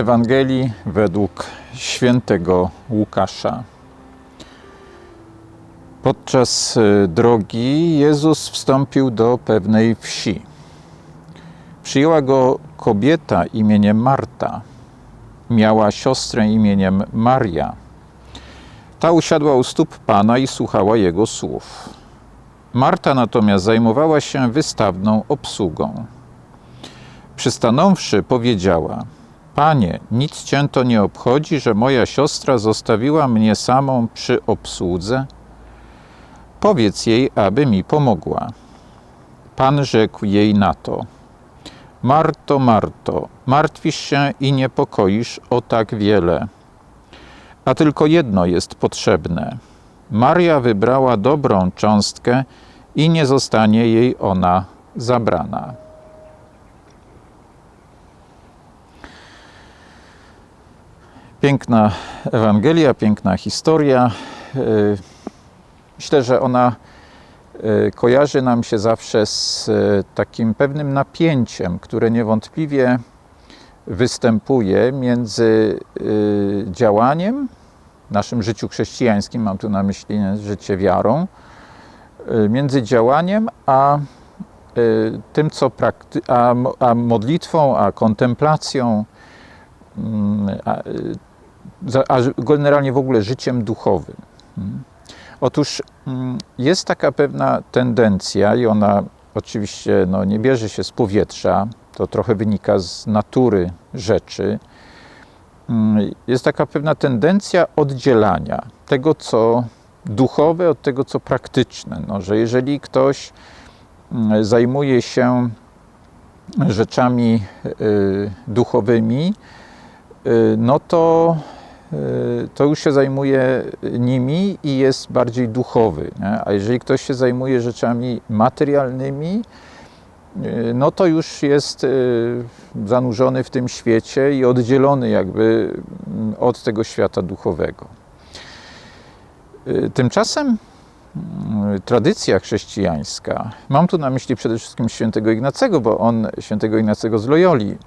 Ewangelii według świętego Łukasza. Podczas y, drogi Jezus wstąpił do pewnej wsi. Przyjęła go kobieta imieniem Marta. Miała siostrę imieniem Maria. Ta usiadła u stóp Pana i słuchała jego słów. Marta natomiast zajmowała się wystawną obsługą. Przystanąwszy, powiedziała: Panie, nic cię to nie obchodzi, że moja siostra zostawiła mnie samą przy obsłudze? Powiedz jej, aby mi pomogła. Pan rzekł jej na to: Marto, Marto, martwisz się i niepokoisz o tak wiele. A tylko jedno jest potrzebne. Maria wybrała dobrą cząstkę i nie zostanie jej ona zabrana. Piękna Ewangelia, piękna historia. Y, Myślę, że ona y, kojarzy nam się zawsze z y, takim pewnym napięciem, które niewątpliwie występuje między działaniem w naszym życiu chrześcijańskim, mam tu na myśli życie wiarą, między działaniem a tym, co prakty- a, a modlitwą, a kontemplacją, mm, a, generalnie w ogóle życiem duchowym. Otóż mm, jest taka pewna tendencja, i ona oczywiście no, nie bierze się z powietrza, to trochę wynika z natury rzeczy. Mm, jest taka pewna tendencja oddzielania tego, co duchowe, od tego, co praktyczne. No, że jeżeli ktoś zajmuje się rzeczami y, duchowymi, y, no to to już się zajmuje nimi i jest bardziej duchowy. Nie? A jeżeli ktoś się zajmuje rzeczami materialnymi, y, no to już jest y, zanurzony w tym świecie i oddzielony jakby mm, od tego świata duchowego. Tymczasem tradycja chrześcijańska, mam tu na myśli przede wszystkim świętego Ignacego, bo on, świętego Ignacego z Loyoli,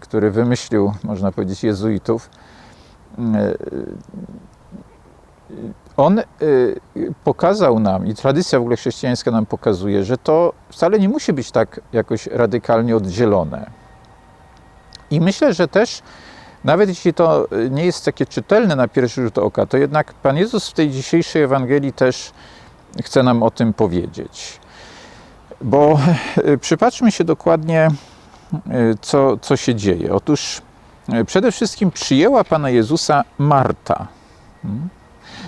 który wymyślił, można powiedzieć, jezuitów, on pokazał nam, i tradycja w ogóle chrześcijańska nam pokazuje, że to wcale nie musi być tak jakoś radykalnie oddzielone. I myślę, że też nawet jeśli to nie jest takie czytelne na pierwszy rzut oka, to jednak Pan Jezus w tej dzisiejszej Ewangelii też chce nam o tym powiedzieć. Bo przypatrzmy się dokładnie, co, co się dzieje. Otóż przede wszystkim przyjęła Pana Jezusa Marta. Hmm?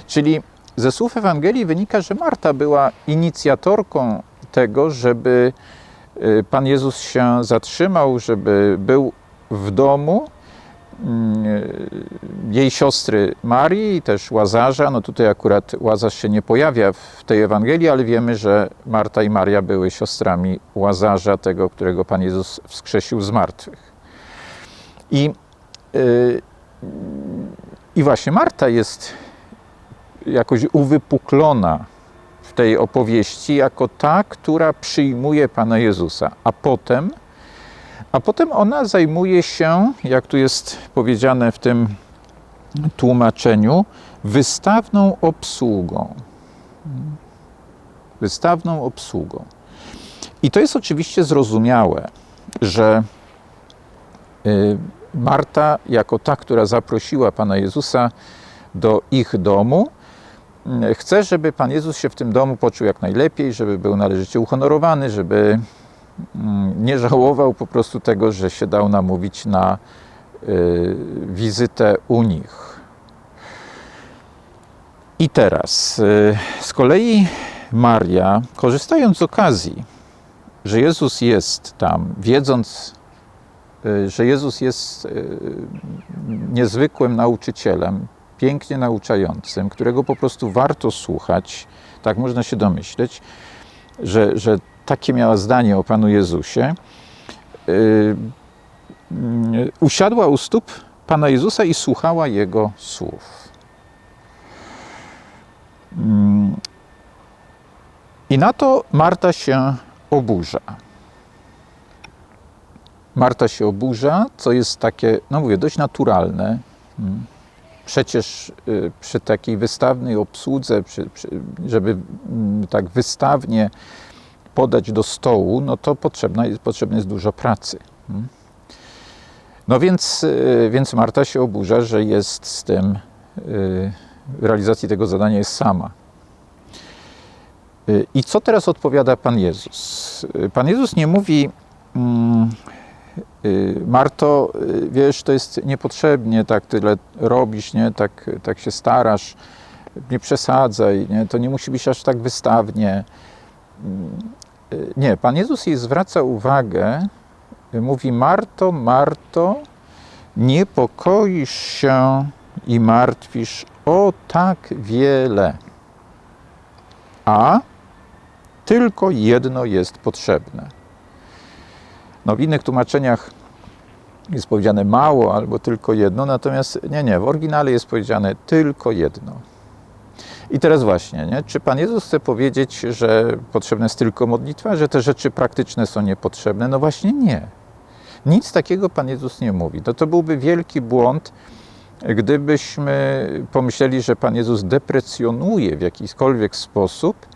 Czyli ze słów Ewangelii wynika, że Marta była inicjatorką tego, żeby Pan Jezus się zatrzymał, żeby był w domu jej siostry Marii i też Łazarza. No tutaj akurat Łazarz się nie pojawia w tej Ewangelii, ale wiemy, że Marta i Maria były siostrami Łazarza, tego, którego Pan Jezus wskrzesił z martwych. I, yy, i właśnie Marta jest jakoś uwypuklona w tej opowieści jako ta, która przyjmuje Pana Jezusa, a potem a potem ona zajmuje się, jak tu jest powiedziane w tym tłumaczeniu, wystawną obsługą. Wystawną obsługą. I to jest oczywiście zrozumiałe, że y, Marta, jako ta, która zaprosiła Pana Jezusa do ich domu, y, chce, żeby Pan Jezus się w tym domu poczuł jak najlepiej, żeby był należycie uhonorowany, żeby nie żałował po prostu tego, że się dał namówić na y, wizytę u nich. I teraz y, z kolei Maria, korzystając z okazji, że Jezus jest tam, wiedząc, y, że Jezus jest niezwykłym nauczycielem, pięknie nauczającym, którego po prostu warto słuchać, tak można się domyśleć, że, że takie miała zdanie o Panu Jezusie, yy, usiadła u stóp Pana Jezusa i słuchała Jego słów. Yy, I na to Marta się oburza. Marta się oburza, co jest takie, no mówię, dość naturalne. Przecież y, przy takiej wystawnej obsłudze, przy, przy, żeby mm, tak wystawnie podać do stołu, no to potrzebna jest, potrzebne jest dużo pracy. Mm. No więc, y, więc Marta się oburza, że jest z tym, y, realizacji tego zadania jest sama. Y, I co teraz odpowiada Pan Jezus? Pan Jezus nie mówi, mm, Marto, wiesz, to jest niepotrzebnie, tak tyle robisz, nie? Tak, tak się starasz, nie przesadzaj, nie? to nie musi być aż tak wystawnie. Y, Nie, Pan Jezus jej zwraca uwagę, mówi, Marto, Marto, niepokoisz się i martwisz o tak wiele, a tylko jedno jest potrzebne. No, w innych tłumaczeniach jest powiedziane mało albo tylko jedno, natomiast nie, nie, w oryginale jest powiedziane tylko jedno. I teraz właśnie, nie? czy Pan Jezus chce powiedzieć, że potrzebna jest tylko modlitwa, że te rzeczy praktyczne są niepotrzebne? No właśnie nie. Nic takiego Pan Jezus nie mówi. No to byłby wielki błąd, gdybyśmy pomyśleli, że Pan Jezus deprecjonuje w jakikolwiek sposób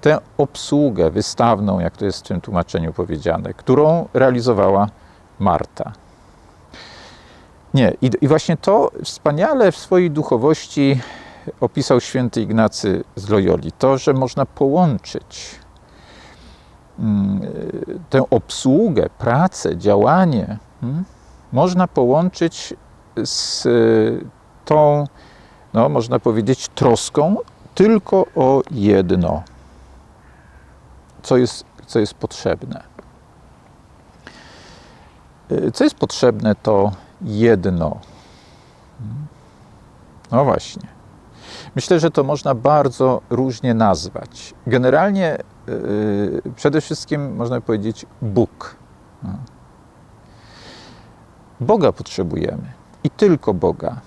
tę obsługę wystawną, jak to jest w tym tłumaczeniu powiedziane, którą realizowała Marta. Nie, i, i właśnie to wspaniale w swojej duchowości opisał święty Ignacy z Loyoli. To, że można połączyć mm, tę obsługę, pracę, działanie, mm, można połączyć z y, tą, no, można powiedzieć, troską tylko o jedno, co jest, co jest potrzebne. Y, Co jest potrzebne, to jedno. No właśnie. Myślę, że to można bardzo różnie nazwać. Generalnie yy, przede wszystkim można powiedzieć Bóg. No. Boga potrzebujemy i tylko Boga.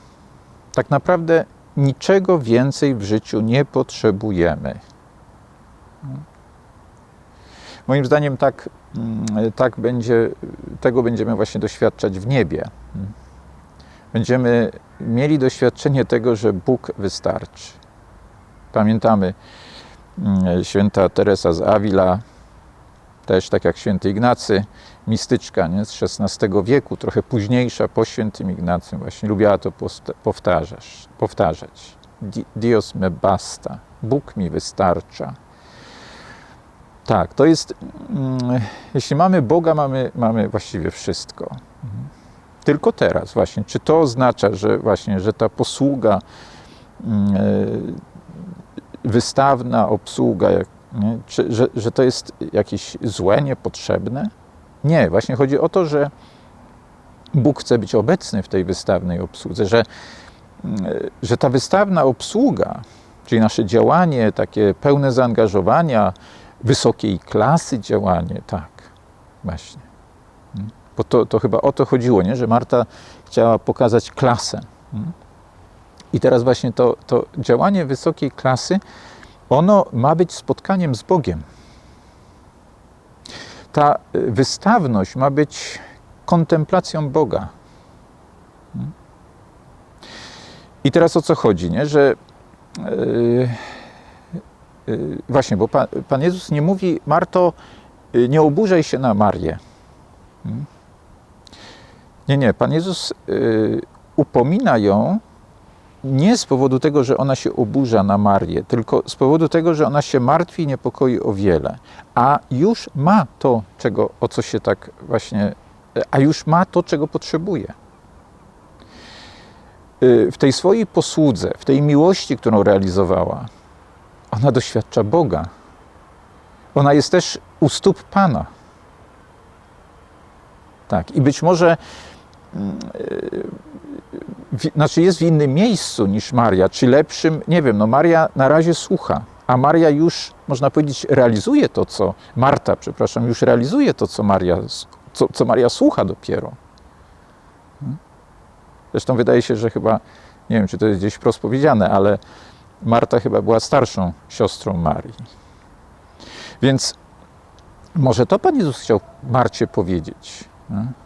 Tak naprawdę niczego więcej w życiu nie potrzebujemy. Moim zdaniem tak, mm, tak będzie, tego będziemy właśnie doświadczać w niebie. Będziemy mieli doświadczenie tego, że Bóg wystarczy. Pamiętamy mm, święta Teresa z Avila, też tak jak święty Ignacy, mistyczka nie, z XVI wieku, trochę późniejsza po świętym Ignacym, właśnie lubiała to powtarzać. powtarzać. Di- Dios me basta, Bóg mi wystarcza. Tak, to jest, mm, jeśli mamy Boga, mamy, mamy właściwie wszystko. Tylko teraz właśnie, czy to oznacza, że właśnie, że ta posługa mm, e, wystawna, obsługa, czy, że, że to jest jakieś złe, niepotrzebne? Nie, właśnie chodzi o to, że Bóg chce być obecny w tej wystawnej obsłudze, że, mm, e, że ta wystawna obsługa, czyli nasze działanie, takie pełne zaangażowania, wysokiej klasy działanie, tak, właśnie. Mm. Bo to, to chyba o to chodziło, nie? że Marta chciała pokazać klasę. Mm. I teraz właśnie to, to działanie wysokiej klasy, ono ma być spotkaniem z Bogiem. Ta y, wystawność ma być kontemplacją Boga. Mm. I teraz o co chodzi, nie? że yy, yy, właśnie, bo Pan, Pan Jezus nie mówi, Marto, yy, nie oburzaj się na Marię. Nie, nie, Pan Jezus yy, upomina ją nie z powodu tego, że ona się oburza na Marię, tylko z powodu tego, że ona się martwi i niepokoi o wiele, a już ma to, czego, o co się tak właśnie, a już ma to, czego potrzebuje. Y, W tej swojej posłudze, w tej miłości, którą realizowała, ona doświadcza Boga. Ona jest też u stóp Pana. Tak, i być może y, w, znaczy jest w innym miejscu niż Maria, czy lepszym, nie wiem, no Maria na razie słucha, a Maria już, można powiedzieć, realizuje to, co, Marta, przepraszam, już realizuje to, co Maria, co, co Maria słucha dopiero. Hmm? Zresztą wydaje się, że chyba, nie wiem, czy to jest gdzieś wprost powiedziane, ale Marta chyba była starszą siostrą Marii. Więc może to Pan Jezus chciał Marcie powiedzieć, nie?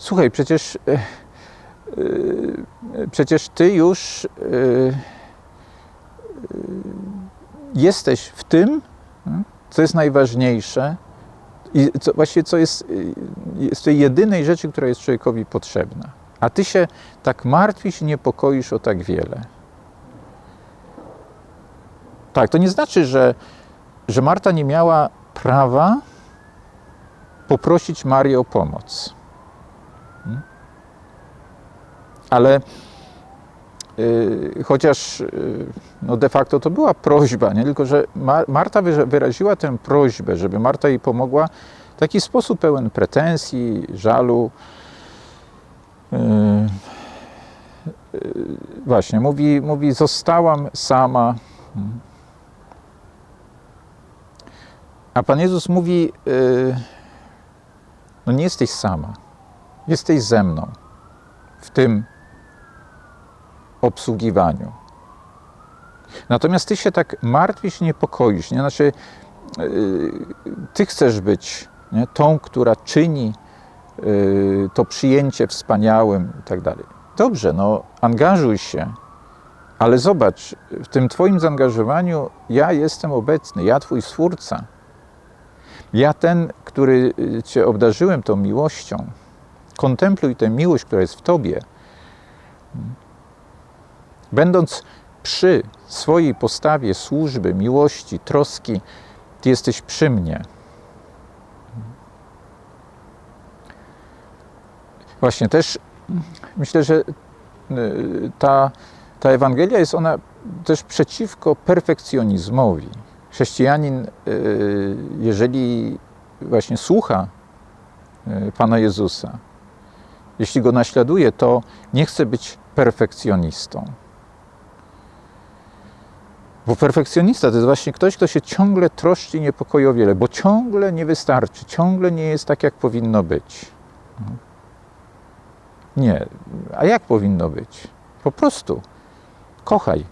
Słuchaj, przecież, e, e, przecież ty już e, jesteś w tym, co jest najważniejsze i co, właściwie co jest, jest tej jedynej rzeczy, która jest człowiekowi potrzebna. A ty się tak martwisz i niepokoisz o tak wiele. Tak, to nie znaczy, że, że Marta nie miała prawa poprosić Marię o pomoc. Ale yy, chociaż yy, no de facto to była prośba, nie? tylko że Ma Marta wyra- wyraziła tę prośbę, żeby Marta jej pomogła w taki sposób pełen pretensji, żalu. Yy, właśnie, mówi, mówi, zostałam sama. A Pan Jezus mówi, no nie jesteś sama, jesteś ze mną w tym obsługiwaniu. Natomiast ty się tak martwisz, niepokoisz, nie? Znaczy, yy, ty chcesz być nie? tą, która czyni yy, to przyjęcie wspaniałym i tak dalej. Dobrze, no angażuj się, ale zobacz, w tym twoim zaangażowaniu ja jestem obecny, ja twój stwórca. Ja ten, który Cię obdarzyłem tą miłością, kontempluj tę miłość, która jest w Tobie. Będąc przy swojej postawie służby, miłości, troski, Ty jesteś przy mnie. Właśnie też myślę, że ta, ta Ewangelia jest ona też przeciwko perfekcjonizmowi. Chrześcijanin, jeżeli właśnie słucha Pana Jezusa, jeśli go naśladuje, to nie chce być perfekcjonistą. Bo perfekcjonista to jest właśnie ktoś, kto się ciągle troszczy i niepokoi o wiele, bo ciągle nie wystarczy, ciągle nie jest tak, jak powinno być. Nie. A jak powinno być? Po prostu kochaj.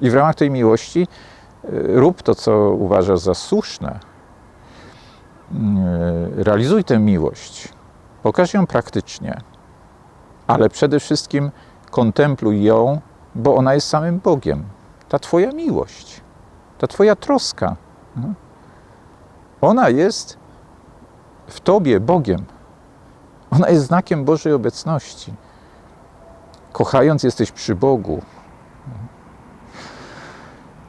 I w ramach tej miłości rób to, co uważasz za słuszne. Realizuj tę miłość. Pokaż ją praktycznie. Ale przede wszystkim kontempluj ją, bo ona jest samym Bogiem. Ta Twoja miłość, ta Twoja troska. Ona jest w Tobie Bogiem. Ona jest znakiem Bożej obecności. Kochając, jesteś przy Bogu.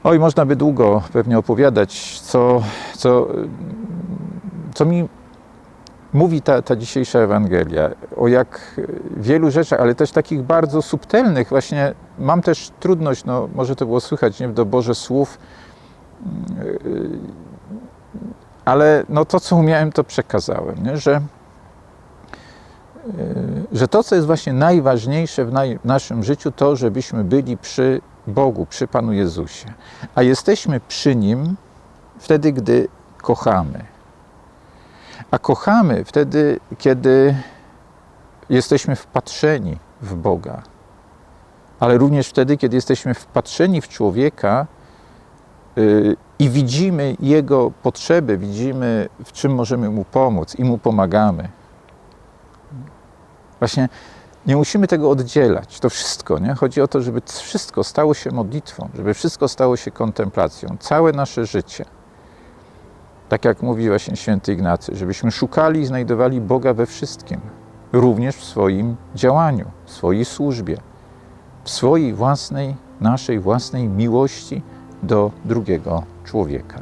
Oj, można by długo pewnie opowiadać, co, co, co mi mówi ta, ta dzisiejsza Ewangelia. O jak wielu rzeczach, ale też takich bardzo subtelnych. Właśnie mam też trudność, no może to było słychać, nie w doborze słów, ale no to, co umiałem, to przekazałem, nie? Że, że to, co jest właśnie najważniejsze w, naj, w naszym życiu, to, żebyśmy byli przy Bogu, przy Panu Jezusie. A jesteśmy przy Nim wtedy, gdy kochamy. A kochamy wtedy, kiedy jesteśmy wpatrzeni w Boga. Ale również wtedy, kiedy jesteśmy wpatrzeni w człowieka yy, i widzimy jego potrzeby, widzimy, w czym możemy mu pomóc i mu pomagamy. Właśnie nie musimy tego oddzielać. To wszystko, nie? Chodzi o to, żeby wszystko stało się modlitwą, żeby wszystko stało się kontemplacją. Całe nasze życie. Tak jak mówi właśnie święty Ignacy, żebyśmy szukali i znajdowali Boga we wszystkim. Również w swoim działaniu, w swojej służbie, w swojej własnej, naszej własnej miłości do drugiego człowieka.